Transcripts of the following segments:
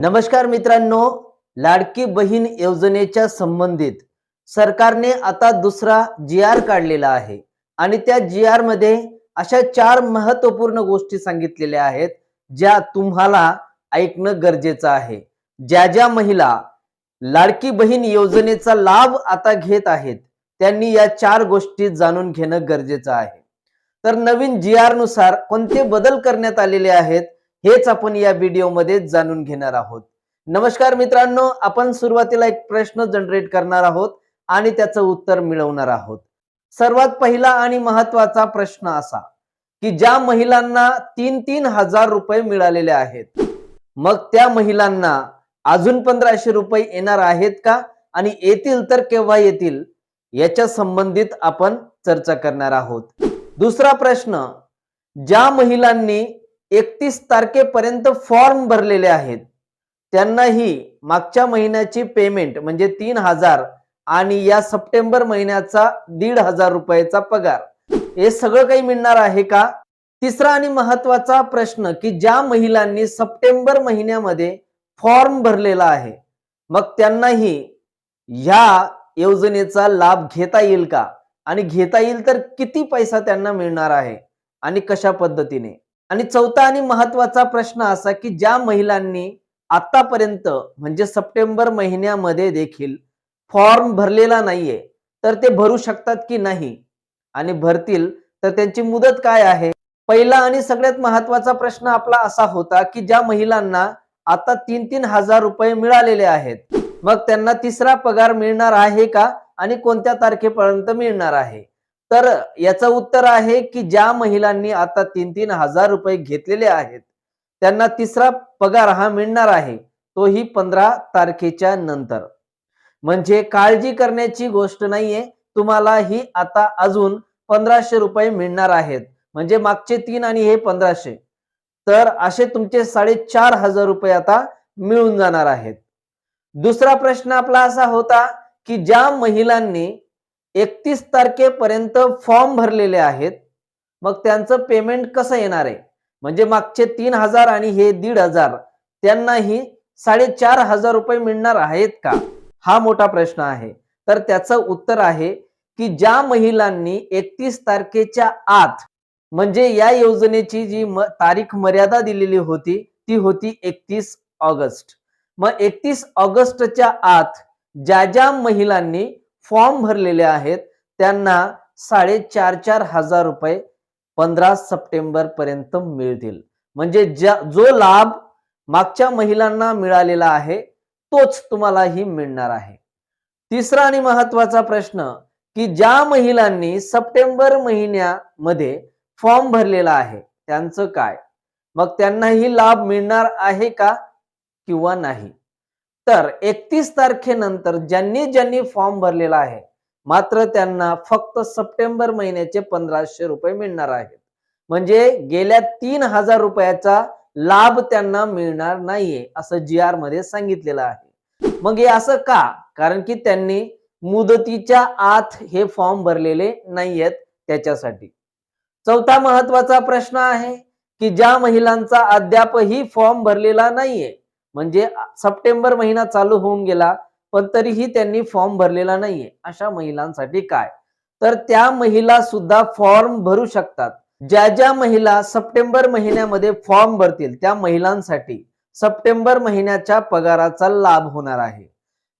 नमस्कार मित्रांनो लाडकी बहीण योजनेच्या संबंधित सरकारने आता दुसरा जी आर काढलेला आहे. आणि त्या जी आरमध्ये अशा चार महत्त्वपूर्ण गोष्टी सांगितलेल्या आहेत ज्या तुम्हाला ऐकणं गरजेचं आहे. ज्या ज्या महिला लाडकी बहीण योजनेचा लाभ आता घेत आहेत त्यांनी या चार गोष्टी जाणून घेणं गरजेचं आहे. तर नवीन जी आरनुसार कोणते बदल करण्यात आलेले आहेत हेच आपण या व्हिडिओमध्ये जाणून घेणार आहोत. नमस्कार मित्रांनो आपण सुरुवातीला एक प्रश्न जनरेट करणार आहोत आणि त्याचं उत्तर मिळवणार आहोत. सर्वात पहिला आणि महत्त्वाचा प्रश्न असा की ज्या महिलांना तीन तीन हजार रुपये मिळालेले आहेत मग त्या महिलांना अजून पंधराशे रुपये येणार आहेत का? आणि येतील तर केव्हा येतील? याच्या संबंधित आपण चर्चा करणार आहोत. दुसरा प्रश्न ज्या महिलांनी एकतीस तारखेपर्यंत फॉर्म भरलेले आहेत. त्यांनाही मागच्या महिन्याची पेमेंट म्हणजे तीन हजार आणि या सप्टेंबर महिन्याचा दीड हजार रुपयाचा पगार. हे सगळं काही मिळणार आहे का? तिसरा आणि महत्त्वाचा प्रश्न की ज्या महिलांनी सप्टेंबर महिन्यामध्ये फॉर्म भरलेला आहे मग त्यांनाही ह्या योजनेचा लाभ घेता येईल का? आणि घेता येईल तर किती पैसा त्यांना मिळणार आहे? आणि कशा पद्धतीने? आणि चौथा आणि महत्त्वाचा प्रश्न असा की ज्या महिलांनी आतापर्यंत म्हणजे सप्टेंबर महिन्यामध्ये देखील फॉर्म भरलेला नाहीये तर ते भरू शकतात की नाही? आणि भरतील तर त्यांची मुदत काय आहे? पहिला आणि सगळ्यात महत्त्वाचा प्रश्न आपला असा होता की ज्या महिलांना आता तीन तीन हजार रुपये मिळालेले आहेत मग त्यांना तिसरा पगार मिळणार आहे का? आणि कोणत्या तारखेपर्यंत मिळणार आहे? तर याचं उत्तर आहे की ज्या महिलांनी आता तीन तीन हजार रुपये घेतलेले आहेत त्यांना तिसरा पगार हा मिळणार आहे तोही पंधरा तारखेच्या नंतर. म्हणजे काळजी करण्याची गोष्ट नाहीये तुम्हाला ही आता अजून पंधराशे रुपये मिळणार आहेत. म्हणजे मागचे तीन आणि हे पंधराशे. तर असे तुमचे साडेचार हजार रुपये आता मिळून जाणार आहेत. दुसरा प्रश्न आपला असा होता की ज्या महिलांनी एकतीस तारखेपर्यंत फॉर्म भरलेले आहेत. मग त्यांचं पेमेंट कसं येणार आहे? म्हणजे मागचे तीन हजार आणि हे दीड हजार त्यांनाही साडेचार हजार रुपये मिळणार आहेत का? हा मोठा प्रश्न आहे. तर त्याचं उत्तर आहे की ज्या महिलांनी एकतीस तारखेच्या आत म्हणजे या योजनेची जी म- तारीख मर्यादा दिलेली होती ती होती एकतीस ऑगस्ट. मग एकतीस ऑगस्टच्या आत ज्या ज्या महिलांनी फॉर्म भरलेले आहेत. त्यांना साडेचार चार हजार रुपये पंधरा सप्टेंबर पर्यंत मिळतील. म्हणजे ज्या जो लाभ मागच्या महिलांना मिळालेला आहे तोच तुम्हालाही मिळणार आहे. तिसरा आणि महत्त्वाचा प्रश्न की ज्या महिलांनी सप्टेंबर महिन्यामध्ये फॉर्म भरलेला आहे त्यांचं काय? मग त्यांनाही लाभ मिळणार आहे का किंवा नाही? तर एकतीस तारखेनंतर ज्यांनी ज्यांनी फॉर्म भरलेला आहे मात्र त्यांना फक्त सप्टेंबर महिन्याचे पंधराशे रुपये मिळणार आहेत. म्हणजे गेल्या तीन हजार रुपयाचा लाभ त्यांना मिळणार नाहीये असं जी आरमध्ये सांगितलेलं आहे. मग हे असं का? कारण की त्यांनी मुदतीच्या आत हे फॉर्म भरलेले नाहीयेत त्याच्यासाठी. चौथा महत्त्वाचा प्रश्न आहे की ज्या महिलांचा अद्यापही फॉर्म भरलेला नाहीये म्हणजे सप्टेंबर महिना चालू होऊन गेला पण तरीही त्यांनी फॉर्म भरलेला नाहीये. अशा महिलांसाठी काय? तर त्या महिला सुद्धा फॉर्म भरू शकतात. ज्या ज्या महिला सप्टेंबर महिन्यामध्ये फॉर्म भरतील त्या महिलांसाठी सप्टेंबर महिन्याच्या पगाराचा लाभ होणार आहे.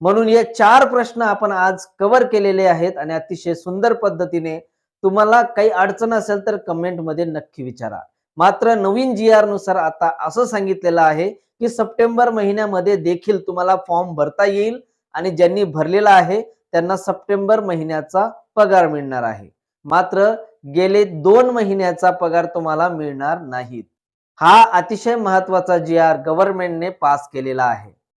म्हणून या चार प्रश्न आपण आज कव्हर केलेले आहेत आणि अतिशय सुंदर पद्धतीने तुम्हाला काही अडचण असेल तर कमेंटमध्ये नक्की विचारा. मात्र नवीन जी आरनुसार आता असं सांगितलेलं आहे की सप्टेंबर महिन्यामध्ये देखील तुम्हाला फॉर्म भरता येईल आणि ज्यांनी भरलेला आहे त्यांना सप्टेंबर महिन्याचा पगार मिळणार आहे. मात्र गेले दोन महिन्याचा पगार तुम्हाला मिळणार नाहीत. हा अतिशय महत्त्वाचा जी आर गव्हर्नमेंटने पास केलेला आहे.